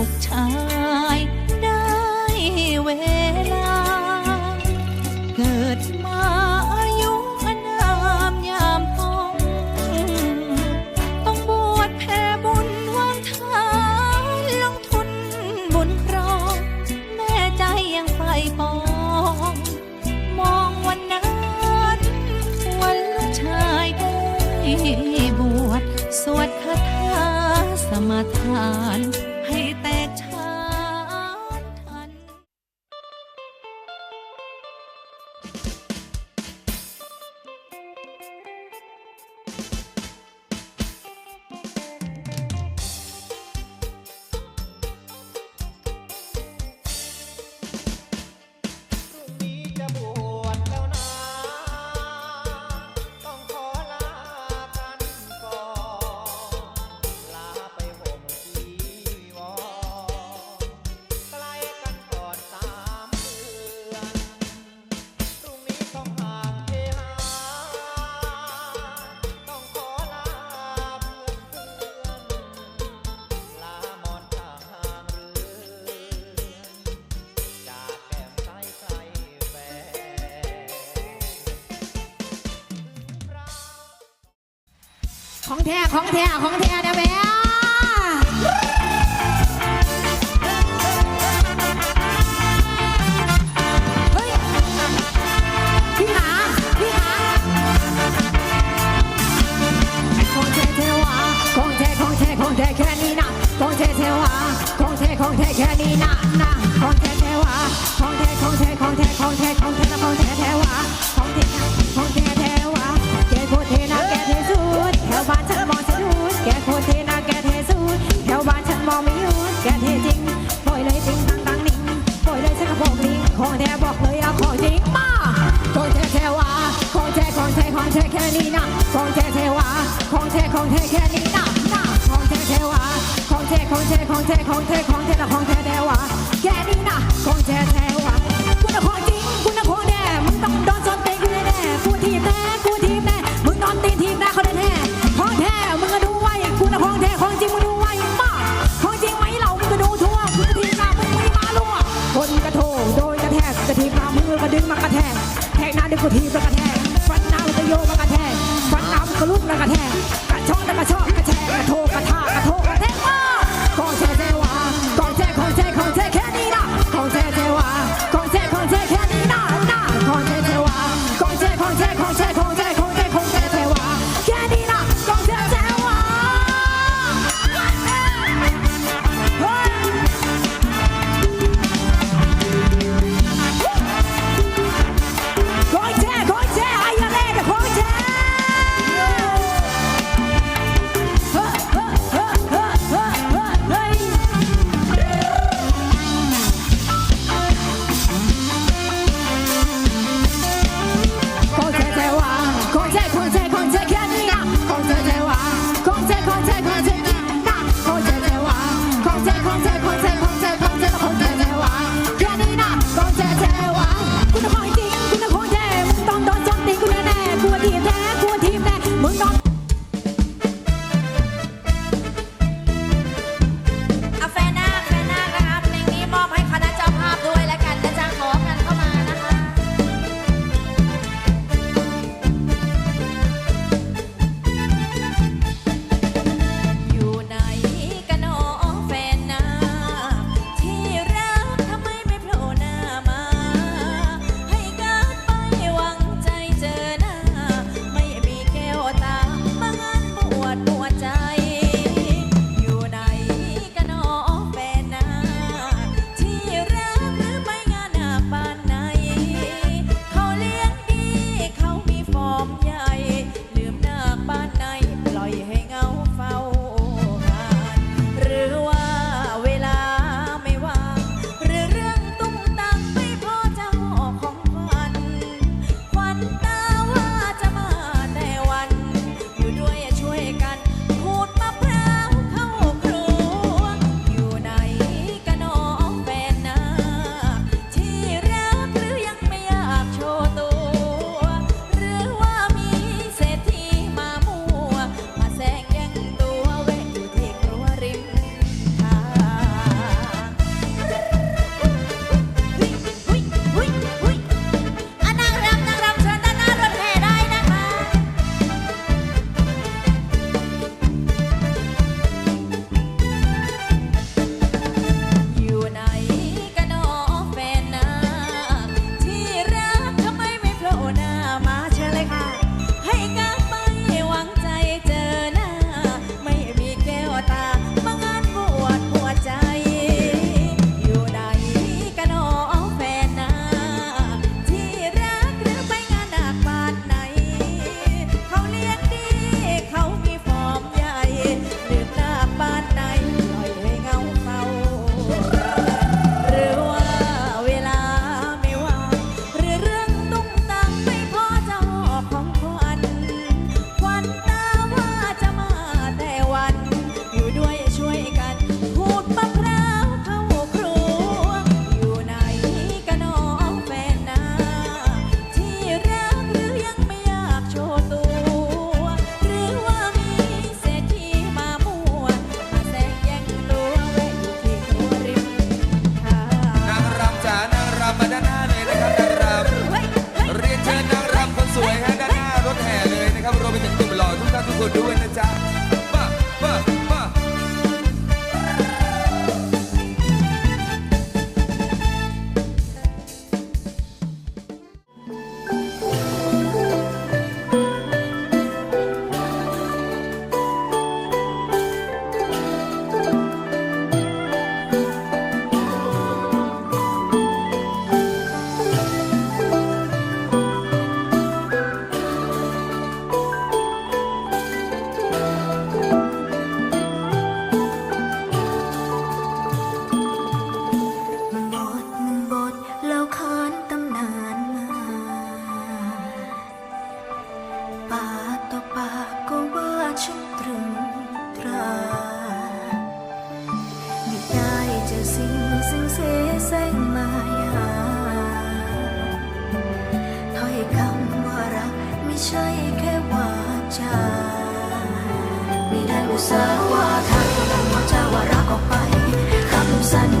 อกชายได้เวลา เกิดมาอายุอนามยามต้องต้องบวชแผ่บุญวางทานลงทุนบุญครอง แม่ใจยังไปปอง มองวันนั้นวันลูกชายได้บวชสวดคาถาสมาทาน ของแท้ของแท้ของแท้นะแม่ของแท้แค่นี้นะของแท้แท้ว่าของแท้ของแท้แค่นี้นะนะ เทแค่นี้นะนะของแท้แท้วะของแทของแทของแทของแทของแทนะของแทเท้วะแค่นี้นะของแทเท้วะคุณนะของจริงคุณนะของแน่มึงต้องโดนโจมตีกูแน่กูทีแน่กูทีแน่มึงนอนตีทีแน่ i'm semana. ครับรวมไปถึงตุ่มหล่อทุกท่านทุกคนด้วยนะจ๊ะ ปาต่อปาก็ว่าฉันตรึงตราไม่ได้จะสิ่งสิ่งเสแสงมายาถ้อยคำว่ารักไม่ใช่แค่วาจาไม่ได้อุตส่าห์ว่าทักแต่ว่าจะว่ารักออกไปคำสั้น